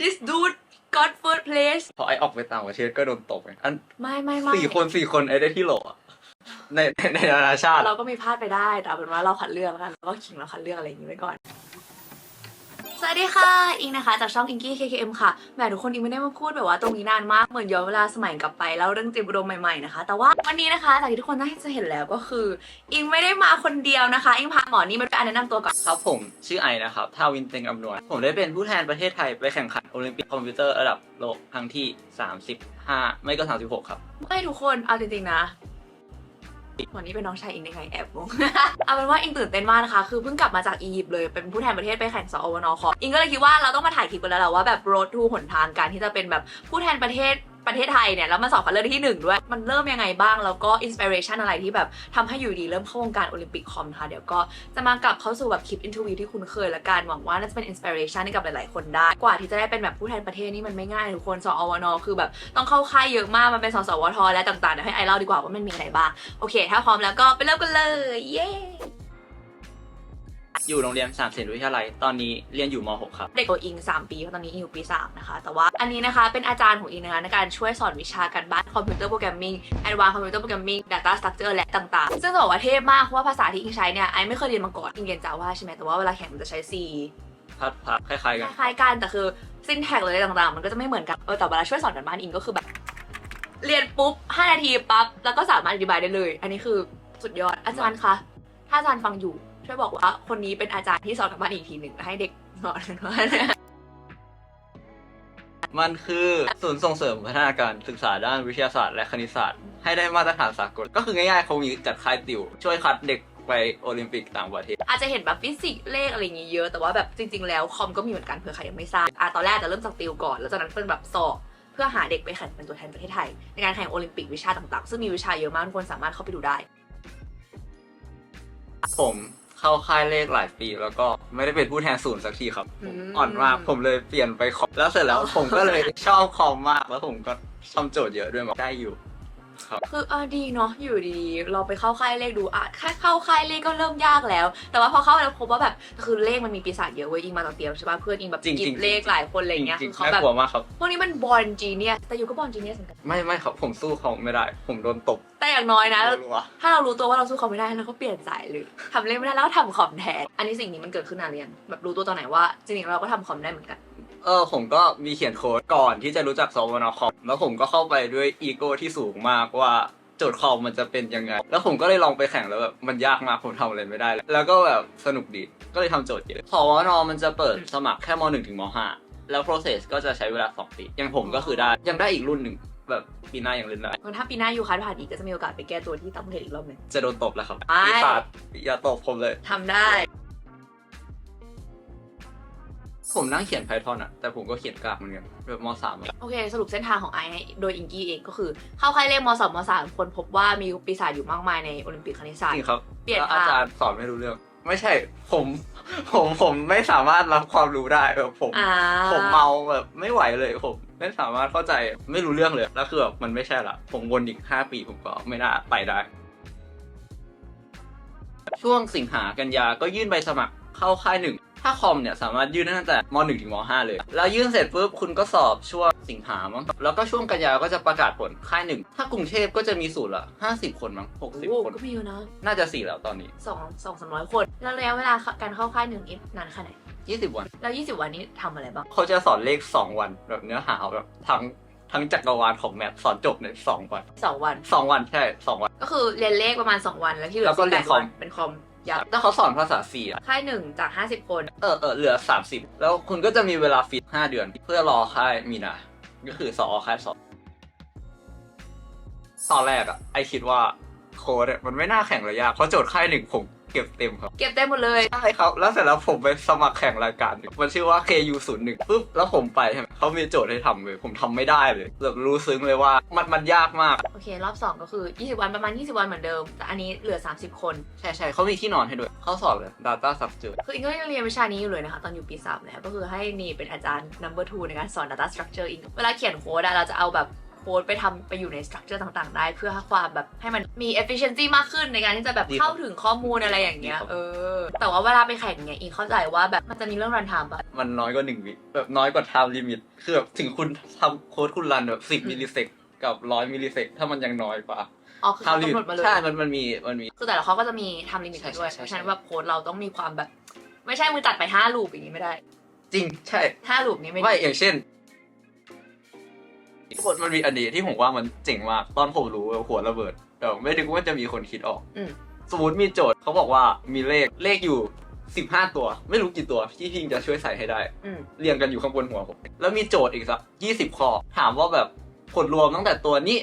this dude got first place พอไอออกไปต่างประเทศก็โดนตบไงอันไม่ไม่ไม่สี่คนสี่คนไอได้ที่โหลอะในในในนานาชาติ เราก็มีพลาดไปได้ แต่เอาเป็นว่าเราคัดเลือกแล้วกันแล้วก็ขิงเราคัดเลือกอะไรอย่างนี้ไว้ก่อนส วัสดีค่ะ อิงนะคะ จากช่องอิงกี้ KKM ค่ะแหมทุกคนอิงไม่ได้มาพูดแบบว่าตรงนี้นานมากเหมือนย้อนเวลาสมัยกลับไปแล้วเรื่องเตรียมอุดมใหม่ๆนะคะ แต่ว่าวันนี้นะคะจากที่ทุกคนน่าจะเห็นแล้วก็คือ อิงไม่ได้มาคนเดียวนะคะ อิงพาหมอนี่มาด้วยอันแนะนำตัวก่อนครับผมชื่อไอนะครับทาวินเต็งอำนวย ผมได้เป็นผู้แทนประเทศไทยไปแข่งขันโอลิมปิกคอมพิวเตอร์ระดับโลกครั้งที่ 35 ไม่ก็ 36 ครับไม่ทุกคนเอาจริงๆนะ วันนี้เป็นน้องชายอิงได้ไงแอบงง เอาเป็นว่าอิงตื่นเต้นมากนะคะ คือเพิ่งกลับมาจากอียิปต์เลยเป็นผู้แทนประเทศไปแข่งสอวนอคออิงก็เลยคิดว่าเราต้องมาถ่ายคลิปกันแล้วแหละว่าแบบ road to หนทางการที่จะเป็นแบบผู้แทนประเทศ ประเทศไทยเนี่ยแล้วมาสอบคัดเลือกที่หนึ่งด้วย มันเริ่มยังไงบ้าง แล้วก็อินสปิเรชันอะไรที่แบบทำให้อยู่ดีเริ่มเข้าวงการโอลิมปิกคอมนะคะเดี๋ยวก็จะมากลับเข้าสู่แบบคลิปอินทวิวที่คุ้นเคยละกันหวังว่าน่าจะเป็นอินสปิเรชันให้กับหลายๆ คนได้ กว่าที่จะได้เป็นแบบผู้แทนประเทศนี่มันไม่ง่ายทุกคนสอวนคือแบบต้องเข้าค่ายเยอะมากมันเป็นสสวทและต่างๆเดี๋ยวให้ไอเล่าดีกว่าว่ามันมีอะไรบ้างโอเค ถ้าพร้อมแล้วก็ไปเริ่มกันเลยเย้ อยู่โรงเรียนสามเสนวิทยาลัย ตอนนี้เรียนอยู่ม .6 ครับ เด็กกว่าอิง 3 ปีเพราะตอนนี้อิงอยู่ปี 3 นะคะ แต่ว่าอันนี้นะคะเป็นอาจารย์ของอิงนะคะในการช่วยสอนวิชาการบ้านคอมพิวเตอร์โปรแกรมมิ่งแอดวานซ์คอมพิวเตอร์โปรแกรมมิ่งดัตต้าสตรัคเจอร์และต่างๆ ซึ่งจะบอกว่าเทพมากเพราะว่าภาษาที่อิงใช้เนี่ยไอไม่เคยเรียนมาก่อนอิงเรียนจาว่าใช่ไหมแต่ว่าเวลาแข่งมันจะใช้ C พัดพัดคล้ายๆคกันล้ายๆกันแต่คือซินแท็กเลยต่างๆ มันก็จะไม่เหมือนกันเออแต่เวลาช่วยสอนกันบ้านอิงก็คือแบบ เรียนปุ๊บ 5 นาทีปั๊บแล้วก็สามารถอธิบายได้เลย อันนี้คือสุดยอดอาจารย์คะถ้าอาจารย์ฟังอยู่ ช่วยบอกว่าคนนี้เป็นอาจารย์ที่สอนกันบ้านอีกทีหนึ่งให้เด็กสอนกันว่ามันคือศูนย์ส่งเสริมพัฒนาการศึกษาด้านวิทยาศาสตร์และคณิตศาสตร์ ให้ได้มาตรฐานสากล ก็คือง่ายๆเขามีจัดค่ายติว ช่วยคัดเด็กไปโอลิมปิกต่างประเทศ อาจจะเห็นแบบฟิสิกส์เลขอะไรอย่างงี้เยอะ แต่ว่าแบบจริง ๆ แล้วคอมก็มีเหมือนกันเผื่อใครยังไม่ทราบอะตอนแรกจะเริ่มจากติวก่อน แล้วจากนั้นเป็นแบบสอบเพื่อหาเด็กไปแข่งเป็นตัวแทนประเทศไทย ในการแข่งโอลิมปิกวิชาต่างๆ ซึ่งมีวิชาเยอะมากทุกคนสามารถเข้าไปดูได้ ผม เข้าค่ายเลขหลายปี แล้วก็ไม่ได้เป็นผู้แทนศูนย์สักทีครับอืมอ่อนมากผมเลยเปลี่ยนไปคอมแล้วเสร็จแล้วผมก็เลยชอบคอมมากแล้วผมก็ทำโจทย์เยอะด้วยได้อยู่ ครับคือเออดีเนาะอยู่ดีๆเราไปเข้าค่ายเลขดูอะแค่เข้าค่ายเลขก็เริ่มยากแล้ว แต่ว่าพอเข้าไปแล้วพบว่าแบบคือเลขมันมีปีศาจเยอะเว้ยอิงมาตอนเตรียมใช่ป่ะเพื่อนอิงแบบจริงๆกิบเลขหลายคนอะไรอย่างเงี้ยจริคืงอๆเขาน่าแบบกลัวมากครับ พวกนี้มันบอลจีเนียแต่อยู่ก็บอลจีเนียเหมือนกันไม่ไม่ครับผมสู้เขาไม่ได้ ผมโดนตบแต่อย่างน้อยนะ รัวถ้าเรารู้ตัวว่าเราสู้เขาไม่ได้เราก็เปลี่ยนสายเลยทำเล่นไม่ได้แล้วก็ทำคอมแทนอันนี้สิ่งนี้มันเกิดขึ้นนานเรียงแบบรู้ตัวตอนไหนว่าจริงๆเราก็ทำคอมได้เหมือนกัน เออผมก็มีเขียนโค้ดก่อนที่จะรู้จักสวนคอมแล้วผมก็เข้าไปด้วยอีโก้ที่สูงมากว่าโจทย์คอมมันจะเป็นยังไง แล้วผมก็เลยลองไปแข่งแล้วแบบมันยากมากผมทำอะไรไม่ได้เลยแล้วก็แบบสนุกดีก็เลยทำโจทย์เยอะสวนมันจะเปิดสมัครแค่ม .1 ถึงม .5 แล้ว process ก็จะใช้เวลา 2 ปีอย่างผมก็คือได้ยังได้อีกรุ่นหนึ่งแบบปีหน้ายังเล่นได้ถ้าปีหน้ายูคัสผ่านอีกก็จะมีโอกาสไปแก้ตัวที่ต่างประเทศอีกรอบหนึ่งจะโดนตบแล้วครับไม่ปีศาจอย่าตบผมเลยทำได้ ผมนั่งเขียน Python อะแต่ผมก็เขียนกากเหมือนกันแบบม .3 อะโอเค สรุปเส้นทางของไอซ์ให้โดยอิงกี้เองก็คือ เข้าค่ายเลขมสองมสามคนพบว่ามีปีศาจอยู่มากมายในโอลิมปิกคณิตศาสตจริร์งครับเปลี่ยนแล้วทางอาจารย์สอนไม่รู้เรื่อง ไม่ใช่ผมผมผมไม่สามารถรับความรู้ได้แบบผม อ่าผมเมาแบบไม่ไหวเลยผมไม่สามารถเข้าใจไม่รู้เรื่องเลยแล้วคือแบบมันไม่ใช่ละผมวนอีกห้าปีผมก็ไม่น่าไปได้ ช่วงสิงหากันยาก็ยื่นใบสมัครเข้าค่ายหนึ่ง ถ้าคอมเนี่ยสามารถยื่นได้ตั้งแต่ม .1 ถึงม .5 เลย แล้วยื่นเสร็จปุ๊บคุณก็สอบช่วงสิงหามั้งแล้วก็ช่วงกันยาก็จะประกาศผลค่ายหนึ่ง ถ้ากรุงเทพก็จะมีสูตรละห้าสิบคนมั้งหกสิบโอ้คน ก็มีอยู่นะน่าจะสี่แล้วตอนนี้ สองสองสามร้อยคน แล้วระยะเวลาการเข้าค่ายหนึ่งนี่นานแค่ไหนยี่สิบวัน แล้วยี่สิบวันนี้ทำอะไรบ้างเขาจะสอนเลขสองวันแบบเนื้อหาแบบทั้งทั้งจักรวาลของแมทสอนจบในสองวันสองวัน สองวันใช่สองวัน ก็คือเรียนเลขประมาณ 2 วันแล้วที่เหลืแล้อวก็เรียน18คอมวันเป็นคอม ยาวถ้าเขาสอนภาษาสี่อะค่ายหนึ่งจาก 50 คน เออเออเหลือสามสิบแล้วคุณก็จะมีเวลาฟิตห้าเดือน เพื่อรอค่ายมีนาก็คือสอค่ายสองตอนแรกอะไอคิดว่าโค้ดอะมันไม่น่าแข่งระยะเพราะโจทย์ค่ายหนึ่งผม เก็บเต็มครับ เก็บเต็มหมดเลย ใช่ครับ แล้วเสร็จแล้วผมไปสมัครแข่งรายการหนึ่งมันชื่อว่า KU 0 1 ปุ๊บ แล้วผมไปใช่ไหมเขามีโจทย์ให้ทำเลย ผมทำไม่ได้เลยแบบรู้ซึ้งเลยว่ามันมันยากมาก โอเค รอบ 2 ก็คือ 20 วันประมาณ 20 วันเหมือนเดิม แต่อันนี้เหลือ 30 คน ใช่ใช่เขามีที่นอนให้ด้วย เขาสอนเลย Data Structure คืออิงก็ยังเรียนวิชานี้อยู่เลยนะคะ ตอนอยู่ปี 3 แล้ว ก็คือให้นี่เป็นอาจารย์ number two ในการสอน data structure อิง เวลาเขียนโค้ดอะเราจะเอาแบบ ค้ดไปทำไปอยู่ในสตรัคเจอร์ต่างๆ ได้ เพื่อให้ความแบบให้มันมี efficiency มากขึ้นในการที่จะแบบดีครับเข้าถึงข้อมูลอะไรอย่างเงี้ยดีครับเออ แต่ว่าเวลาไปแข่งเนี่ยอิงเข้าใจว่าแบบมันจะมีเรื่องรันไทม์ปะมันน้อยกว่าหนึ่งวิแบบน้อยกว่า time limit คือแบบถึงคุณทำโค้ดคุณรันแบบสิบอืมมิลลิเซกกับร้อยมิลลิเซกถ้ามันยังน้อยกว่าอ๋อคือเขา time กำ limit หนดมาเลยใช่ มันมันมีมันมีคือแต่ละข้อก็จะมีทำลิมิตใช่ด้วยใช่เพใช่ราะฉะนั้นแบบโค้ดเราต้องมีความแบบ ไม่ใช่มือตัดไปห้าลูปอย่างนี้ไม่ได้ จริงใช่ห้าลูปนี้ไม่ไม่ดีอย่างเช่น คนมันมีอันนี้ที่ผมว่ามันเจ๋งมาก ตอนผมรู้ว่าหัวระเบิด แต่ไม่นึกว่าจะมีคนคิดออก อืม สมมติมีโจทย์เขาบอกว่ามีเลขเลขอยู่สิบห้าตัว ไม่รู้กี่ตัวที่พิงจะช่วยใส่ให้ได้ อืม เรียงกันอยู่ข้างบนหัวผมแล้วมีโจทย์อีกสักยี่สิบข้อ ถามว่าแบบผลรวมตั้งแต่ตัวนี้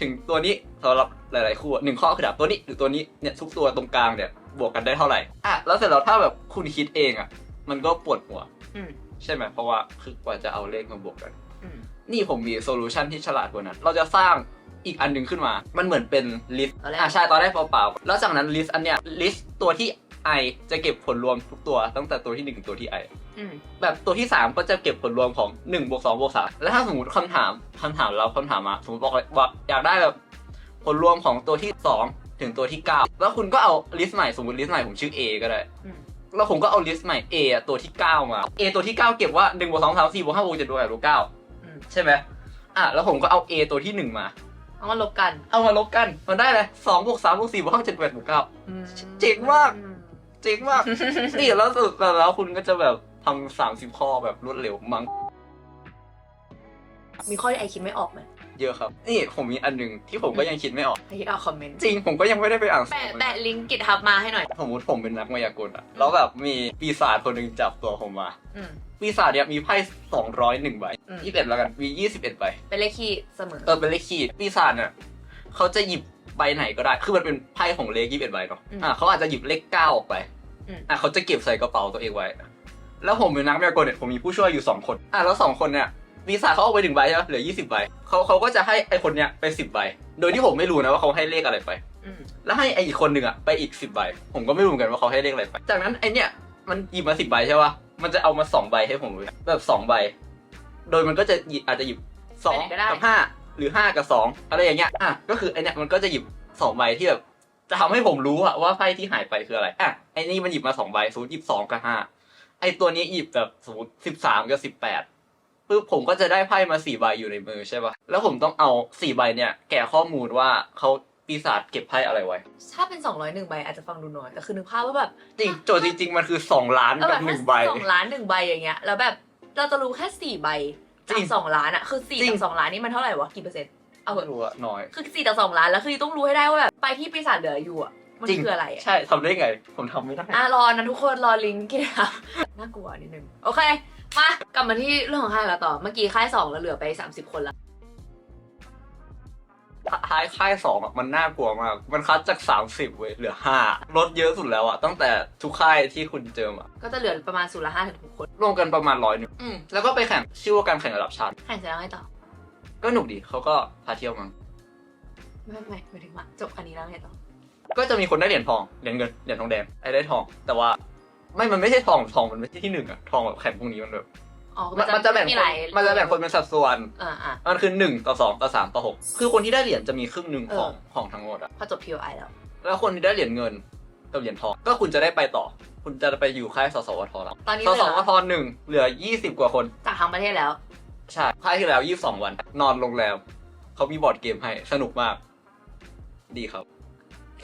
ถึงตัวนี้สำหรับหลาย ๆ คู่อะหนึ่งข้อคือแบบตัวนี้หรือตัวนี้เนี่ยทุกตัวตรงกลางเนี่ยบวกกันได้เท่าไหร่อะแล้วเสร็จแล้วถ้าแบบคุณคิดเองอะ มันก็ปวดหัวอืม ใช่ไหมเพราะว่าคือกว่าจะเอาเลขมาบวกกันอืม นี่ผมมีโซลูชันที่ฉลาดกว่านั้น เราจะสร้างอีกอันหนึ่งขึ้นมา มันเหมือนเป็นลิสต์ตอนแรกอ่าใช่ตอนแรกเปล่าๆ แล้วจากนั้นลิสต์อันเนี้ยลิสต์ตัวที่ i จะเก็บผลรวมทุกตัวตั้งแต่ตัวที่1ถึงตัวที่ i อืมแบบตัวที่ 3 ก็จะเก็บผลรวมของ1บวก2บวก3แล้วถ้าสมมติคำถามคำถามเราคำถามมาสมมติบอกเลยว่าอยากได้แบบผลรวมของตัวที่ 2 ถึงตัวที่ 9 แล้วคุณก็เอาลิสต์ใหม่สมมติลิสต์ใหม่ผมชื่อ A ก็ได้ อืม แล้วผมก็เอาลิสต์ใหม่ A อะตัวที่ 9 มา A ตัวที่ 9 เก็บว่า1บวก2 3 4บวก5บวก7บวก8บวก9อืม ใช่ไหมอะแล้วผมก็เอา A ตัวที่หนึ่งมา เอามาลบกันเอามาลบกัน มันได้เลยสองบวกสามบวกสี่บวกห้าเจ็ดแปดบวกเก้า อืมเจ๋งมากเจ๋งมาก นี่แล้วสุดแล้วคุณก็จะแบบทำสามสิบข้อแบบรวดเร็วมั้ง มีข้อที่ไอคิดไม่ออกไหม เยอะครับ นี่ผมมีอันหนึ่งที่ผมก็ยังคิดไม่ออกไอคิดเอาคอมเมนต์จริงผมก็ยังไม่ได้ไปอ่านแปะแปะลิงก์กิจทับมาให้หน่อย สมมติผมเป็นนักมายากลอะแล้วแบบมีปีศาจคนหนึ่งจับตัวผมมา อืม ปีศาจเนี่ยมีไพ่สองร้อยหนึ่งใบอืม ยี่สิบเอ็ดแล้วกันมียี่สิบเอ็ดใบเป็นเลขคี่เสมอ เออเป็นเลขคีดปีศาจเนี่ยเขาจะหยิบใบไหนก็ได้ คือมันเป็นไพ่ของเลขยี่สิบเอ็ดใบเนาะอืมอะเขาอาจจะหยิบเลขเก้าออกไปอืม อะเขาจะเก็บใส่กระเป๋าตัวเองไว้ แล้วผมเป็นนักมายากลเนี่ยผมมีผู้ช่วยอยู่สองคนอะแล้วสองคนเนี่ย ปีศาจเขาเอาไปหนึ่งใบใช่ไหมเหลือยี่สิบใบเขาเขาก็จะให้ไอคนเนี้ยไปสิบใบ โดยที่ผมไม่รู้นะว่าเขาให้เลขอะไรไป อืมแล้วให้ไออีกคนหนึ่งอะไปอีกสิบใบ ผมก็ไม่รู้เหมือนกันว่าเขาให้เลขอะไรไป จากนั้นไอเนี่ยมันหยิบมาสิบใบใช่ป่ะ มันจะเอามาสองใบให้ผมเลยแบบสองใบ โดยมันก็จะหยิบอาจจะหยิบสองไปไหนก็ได้กับห้าหรือห้ากับสองอะไรอย่างเงี้ย อะ ก็คือไอเนี่ยมันก็จะหยิบสองใบที่แบบจะทำให้ผมรู้อะว่าไพ่ที่หายไปคืออะไร อะ ไอนี่มันหยิบมาสองใบสมมติหยิบสองกับห้าไอตัวนี้หยิบแบบสมมติสิบสามกับสิบแปด ปึ๊บผมก็จะได้ไพ่มาสี่ใบอยู่ในมือใช่ป่ะ แล้วผมต้องเอาสี่ใบเนี่ย แกะข้อมูลว่าเขาปีศาจเก็บไพ่อะไรไว้ ถ้าเป็นสองร้อยหนึ่งใบอาจจะฟังดูน้อย แต่คือนึกภาพว่าแบบจริงโจทย์จริง ๆ มันคือสองล้านเออแบกับบหนึ่งใบสองล้านหนึ่งใบอย่างเงี้ย แล้วแบบเราจะรู้แค่สี่ใบจริจากงสองล้านอะคือสี่จริงจากสองล้านนี่มันเท่าไหร่วะกี่เปอร์เซ็นต์ เอาเหไม่อะรู้อะน้อย คือสี่จากสองล้านแล้วคือต้องรู้ให้ได้ว่าแบบใบที่ปีศาจเหลืออยู่อะมันจริงคืออะไรอะใช่ทำได้ไง ผมทำไม่ได้อะรอนะทุกคนรอลิงก์กิจทับน่ากลัวนิดนึง โอเค มากลับมาที่เรื่องของค่ายแล้วต่อ เมื่อกี้ค่ายสองเราเหลือไป 30 คนละท้ายค่ายสองอะมันน่ากลัวมาก มันคัดจากสามสิบเว้ยเหลือห้าลดเยอะสุดแล้วอะตั้งแต่ทุกค่ายที่คุณเจอมาก็จะเหลือประมาณสุดละห้าถึงหกคนรวมกันประมาณร้อยหนึ่งอืมแล้วก็ไปแข่งชื่อว่าการแข่งระดับชาติแข่งเสร็จแล้วไงต่อ ก็หนุกดีเขาก็พาเที่ยวมั้งไม่ไม่ไม่ถึงว่าจบอันนี้แล้วไงต่อ ก็จะมีคนได้เหรียญทองเหรียญเงินเหรียญทองแดงไอ้ได้ทอง แต่ว่า ไม่มันไม่ใช่ทองทองมันไม่ใช่ที่หนึ่งอะทองแบบแข่งพวกนี้มันแบบอ๋อมันมันจะแบ่งมีคหนลายมันจะแบ่งคนเป็นสัดส่วนอ่าอ่ามันคือหนึ่งต่อสองต่อสามต่อหกคือคนที่ได้เหรียญจะมีครึ่งหนึ่งของเออของทั้งหมดอะพอจบ POI แล้ว แล้วคนที่ได้เหรียญเงินกับเหรียญทองก็คุณจะได้ไปต่อ คุณจะไปอยู่ค่ายสสวทแล้วตอนนี้สเหสลือ วทหนึ่งเหลือยี่สิบกว่าคน จากทั้งประเทศแล้ว ใช่ ค่ายที่แล้วยี่สิบสองวัน นอนโรงแรม เขามีบอร์ดเกมให้ สนุกมาก ดีครับ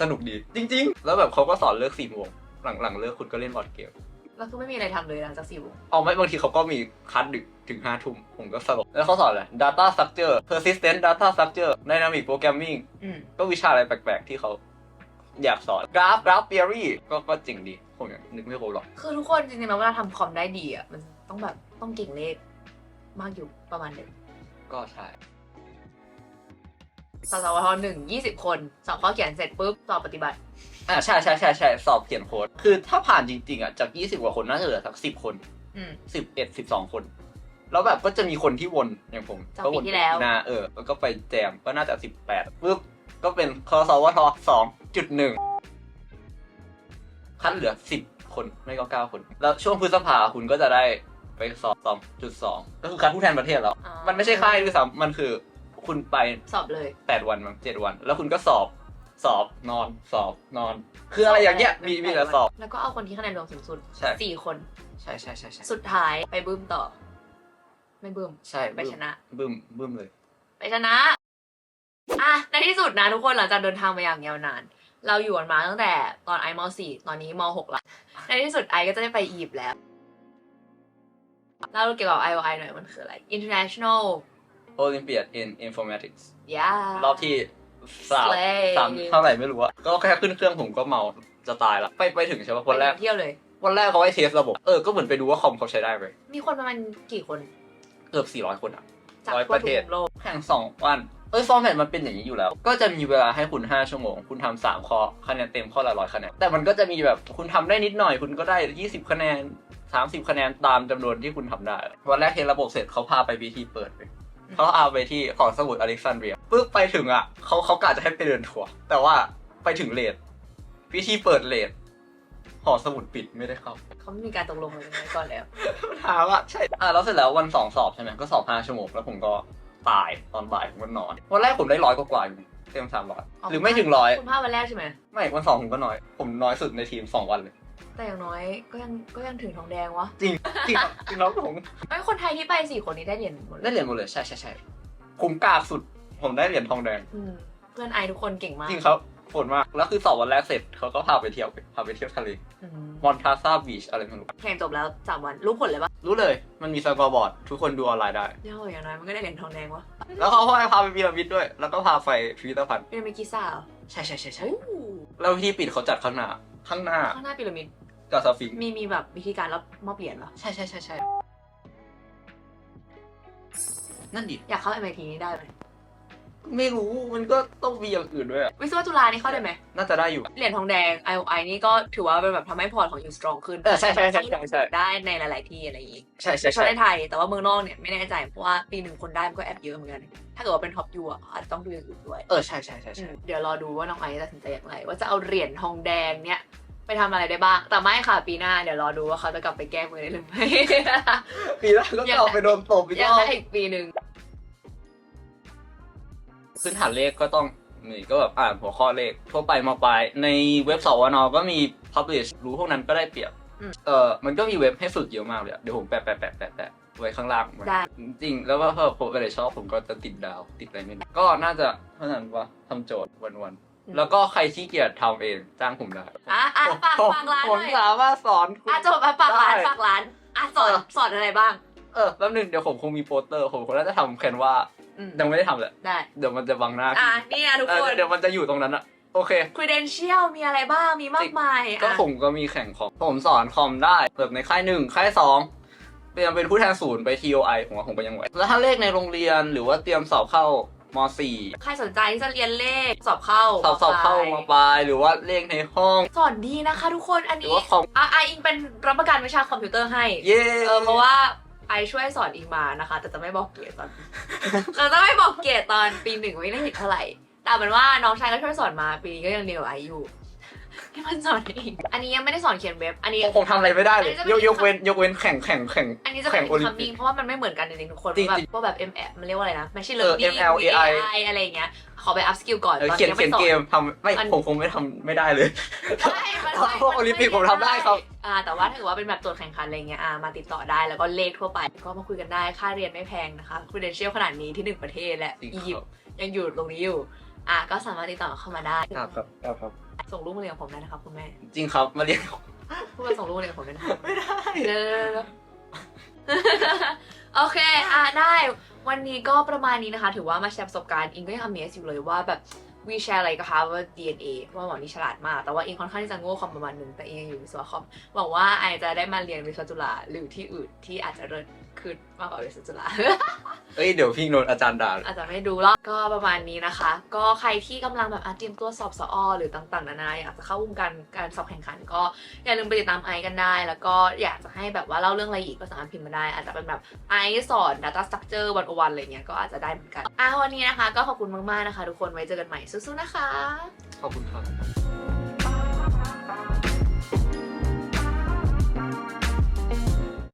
สนุกดี จริง ๆ แล้วแบบเขาก็สอนเลิกสี่โมง หลังหลังเลิกคุณก็เล่นบอร์ดเกมแล้วคือไม่มีอะไรทำเลยหลังจากสี่วงเอาไม่บางทีเขาก็มีคัดดึกถึงห้าทุ่มผมก็สลบแล้วเขาสอนอะไร data structure persistent data structure dynamic programming อืมก็วิชาอะไรแปลกๆ ที่เขาอยากสอน graph graph theory ก็ก็จริงดีผมยังนึกไม่ครบหรอก คือทุกคนจริงๆแล้วเวลาทำคอมได้ดีอะมันต้องแบบต้องเก่งเลขมากอยู่ประมาณหนึ่งก็ใช่ สสวทหนึ่งยี่สิบคนสอบข้อเขียนเสร็จปุ๊บสอบปฏิบัติ อ่าใช่ใช่ใช่ใช่สอบเขียนโค้ดคือถ้าผ่านจริงๆอะจาก20กว่าคนน่าจะเหลือสัก10คนอืม11 12คน แล้วแบบก็จะมีคนที่วนอย่างผมจากก็วนปีที่แล้ว นาเออแล้วก็ไปแจมก็น่าจะ18ปุ๊บก็เป็นคสวท2.1คัดเหลือ10คนไม่ก็9คน แล้วช่วงพฤษภาคุณก็จะได้ไปสอบ2.2ก็คือคัดผู้แทนประเทศแล้ว อ๋อมันไม่ใช่ค่ายด้วยซ้ำมันคือคุณไปสอบเลย แปดวันมั้งเจ็ดวัน แล้วคุณก็สอบ สอบนอนสอบนอน คืออะไรอย่างเงี้ยมีมีแต่สอบ แล้วก็เอาคนที่คะแนนรวมสูงสุดใช่ สี่คน ใช่ใช่ใช่ใช่สุดท้ายไปบึ้มต่อ ไม่บึ้ม ใช่ไปชนะ บึ้มบึ้มเลย ไปชนะ อะ ในที่สุดนะทุกคนหลังจากเดินทางมาอย่างยาวนาน เราอยู่กันมาตั้งแต่ตอนไอม .4 ตอนนี้ม .6 ละ ในที่สุดไอก็จะได้ไปอียิปต์แล้วเล่าเกี่ยวกับ IOI หน่อยมันคืออะไร International โอลิมเปียด in informatics yeah รอบที่ สาม Slay สามเท่าไหร่ไม่รู้อะก็แค่ขึ้นเครื่องผมก็เมาจะตายละ ไปไปถึงใช่ปะวันแรกไปเที่ยวเลย วันแรกเขาให้เทสระบบ เออ ก็เหมือนไปดูว่าคอมเขาใช้ได้ไหมมีคนประมาณกี่คนเกือบ 400 คนอะ จากร้อยทั่วประทุเทศกโลก แข่งสองวัน เอ้ยฟอร์แมตมันเป็นอย่างนี้อยู่แล้ว ก็จะมีเวลาให้คุณ 5 ชั่วโมง คุณทำสามข้อคะแนนเต็มข้อละร้อยคะแนน แต่มันก็จะมีแบบคุณทำได้นิดหน่อย คุณก็ได้ 20 คะแนน 30 คะแนนตามจำนวนที่คุณทำได้ วันแรกเทสระบบเสร็จเขาพาไปพิธีเปิดเลย เขาเอาไปที่ของสมุดอเล็กซานเดรียปึ๊บไปถึงอะเขาเขากะจะให้ไปเดินทัวร์แต่ว่าไปถึงเลทพิธีเปิดเลทหอสมุดปิดไม่ได้เข้าเขาไม่มีการตกลงอะไรกันไว้ก่อนแล้ว ถามว่าใช่อะแล้วเสร็จแล้ววันสองสอบใช่ไหมก็สอบห้าชั่วโมงแล้วผมก็ตายตอนบ่ายผมก็นอน วันแรกผมได้ร้อยกว่าๆอยู่เต็มสามร้อยหรือไม่ถึงร้อยคุณพลาดวันแรกใช่ไหมไม่วันสองผมก็น้อย ผมน้อยสุดในทีมสองวันเลย แต่อย่างน้อยก็ยังก็ยังถึงทองแดงวะจริงจริงครับจริงแล้วผมไม่คนไทยที่ไปสี่คนนี้ได้เหรียญหมดเลได้ยเหรียญหมดเลยใช่ใช่ใช่ผมกากสุดผมได้เหรียญทองแดง อืมเพื่อนไอทุกคนเก่งมากจริงครับโหดมากแล้วคือสอบวันแรกเสร็จเขาก็พาไปเที่ยวพาไปเที่ยวทะเลอืมมอนทาซาบีชอะไรไม่รู้แข่งจบแล้วสามวันรู้ผลเลยปะรู้เลยมันมีสกอร์บอร์ดทุกคนดูออนไลน์ได้เย่าอย่างน้อยมันก็ได้เหรียญทองแดงวะแล้วเขาก็ให้พาไปพีระมิดด้วย แล้วก็พาไปพิพิธภัณฑ์พีระมิดกิซ่าเหรอใช่ใช่ใช่ใช่ โอ้ แล้วที่ปิดเขาจัดข้างหน้า ข้างหน้าข้างหน้าพีระมิดกับสฟิงค์มีมีแบบวิธีการรับมอบเหรียญเหรอ ใช่ใช่ใช่ใช่นั่นดิ อยากเข้า MIT นี้ได้ไหม ไม่รู้มันก็ต้องมีอย่างอื่นด้วยอะวิศวะจุฬานี่เข้าได้ไหมน่าจะได้อยู่ เหรียญทองแดง IOI นี่ก็ถือว่าเป็นแบบทำให้พอร์ตของยูสตรองขึ้นเออใช่ใช่ใช่ใช่ใช่ ได้ในหลาย ๆ ที่อะไรอย่างงี้ใช่ใช่ใช่ใช่ในไทย แต่ว่าเมืองนอกเนี่ยไม่แน่ใจเพราะว่าปีหนึ่งคนได้มันก็แอบเยอะเหมือนกัน ถ้าเกิดว่าเป็นท็อปยูอะอาจจะต้องดูอย่างอื่นด้วยเออใช่ใช่ใช่อืใช่มเดี๋ยวรอดูว่าน้องไอซ์ตัดสินใจอย่างไร ว่าจะเอาเหรียญทองแดงเนี่ยไปทำอะไรได้บ้าง แต่ไม่ค่ะปีหน้าเดี๋ยวรอดูว่าเขาจะกลับไปแก้มือได้หรือไม่ ปีแรกก็จะเอาไปโดนตบอีกยัรงอบได้อีกปีหนึ่ง พื้นฐานเลขก็ต้องนี่ก็แบบอ่านหัวข้อเลขทั่วไปมาปลาย ในเว็บสวนก็มี publish รู้พวกนั้นก็ได้เปรียบเออมันก็มีเว็บให้ฝึกเยอะมากเลยอะเดี๋ยวผมแปะแปะแปะแปะแปะไว้ข้างล่างได้จริงๆแล้วก็พอผมไปเลยชอบผมก็จะติดดาวติดอะไรไม่รู้ก็น่าจะเท่านั้นว่าทำโจทย์วันๆแล้วก็ใครขี้เกียจทำเองจ้างผมได้อะอะฝากผมฝากร้านผมหน่อยสามารถสอนคุณอะจบอะฝากร้านได้ฝากร้านอะสอนเออสอนอะไรบ้าง เออแป๊บนึงเดี๋ยวผมคงมีโปสเตอร์ผมคงน่าจะทำแคนว่า อืมยังไม่ได้ทำเลยได้เดี๋ยวมันจะบังหน้าอะนี่นะทุกเอคอนเดี๋ยวมันจะอยู่ตรงนั้นอะโอเค credential มีอะไรบ้าง มีมากมายก็อะผมก็มีแข่งคอมผมสอนคอมได้แบบในค่ายหนึ่งค่ายสองเตรียมเป็นผู้แทนศูนย์ไป TOI ผมว่าผมก็ยังไหว แล้วถ้าเลขในโรงเรียนหรือว่าเตรียมสอบเข้าม4ใครสนใจที่จะเรียนเลขสอบเข้าสอบสอบเข้ามาปลายหรือว่าเลขในห้อง สอนดีนะคะทุกคน อันหรือนี้ว่าคอมอะไอะอิงเป็นรับประกันวิชาคอมพิวเตอร์ให้ เย่ เออเพราะว่า ไอช่วยสอนอิงมานะคะ แต่จะไม่บอกเกรดตอนเราจะไม่บอกเกรดตอนปีหนึ่งไม่ได้เห็นเท่าไหร่ แต่เอาเป็นว่าน้องชายก็ช่วยสอนมาปีนี้ก็ยังเรียนกับไออยู่ ที่มันสอนเองอันนี้ยังไม่ได้สอนเขียนเว็บ อันนี้ ผมทำอะไรไม่ได้เลย อันนี้จะเป็นยกยกเว้นยกเว้นแข่งแข่งแข่งอันนี้จะเป็แข่นงโอลิมคัมปิมิ่กงเพราะว่ามันไม่เหมือนกันจริงๆทุกคนจริงแบบจริงพวกแบบ M F มันเรียกว่าอะไรนะ Machine เออ Learning ML AI AI อะไรอย่างเงี้ย ขอไป up skill ก่อนเออตอนเขียนยังเขียนไม่สอ เกนมทำไม่มัน ผมคงไม่ทำไม่ได้เลยใช่มันไม่พวกโอลิมปิกผมทำได้ครับ อ่าแต่ว่าถ้าเกิดว่าเป็นแบบตัวจแข่งขันอะไรเงี้ยอ่ามาติดต่อได้แล้วก็เลขทั่วไป ก็มาคุยกันได้ค่าเรียนไม่แพงนะคะ credential ขนาดนี้ที่หนึ่งประเทศและจริงอียิปครับต์ยังอยู่ตรงนี้อยู่อะก็สามารถติดต่อเข้ามาได้ ครับครับครับครับ ส่งรูปมาเรียนกับผมได้นะครับคุณแม่จริงครับมาเรียนพูดมาส่งรูปมาเรียนกับผมด้วยนะครับไม่ได้เดี๋ยวๆๆโอเคอะได้ วันนี้ก็ประมาณนี้นะคะ ถือว่ามาแชร์ประสบการณ์อิงก็ยัง amazed อยู่เลยว่าแบบวีแชร์อะไรก็คะว่า DNA ว่าหมอนี่ฉลาดมาก แต่ว่าอิงค่อนข้างที่จะโง่คอมประมาณหนึงแต่อิงยังอยู่วิศวะคอมหวังว่าไอจะได้มาเรียนวิศวะจุฬาหรือที่อื่นที่อาจจะเลิศ ขึ้นมากกว่าวิศวะจุฬา เอ้ยเดี๋ยวพี่โนนอาจารย์ด่าเลยอาจจะไม่ดูแล้วก็ประมาณนี้นะคะ ก็ใครที่กำลังแบบอะเตรียมตัวสอบสอหรือต่างๆนานาอยากจะเข้าวงการการสอบแข่งขัน ก็อย่าลืมไปติดตามไอซ์กันได้ แล้วก็อยากจะให้แบบว่าเล่าเรื่องอะไรอีกก็สามารถพิมพ์มาได้ อาจจะเป็นแบบไอซ์สอน data structure วันวันอะไรเงี้ยก็อาจจะได้เหมือนกันอะวันนี้นะคะ ก็ขอบคุณมากๆนะคะ ทุกคนไว้เจอกันใหม่สู้ๆนะคะ ขอบคุณครับ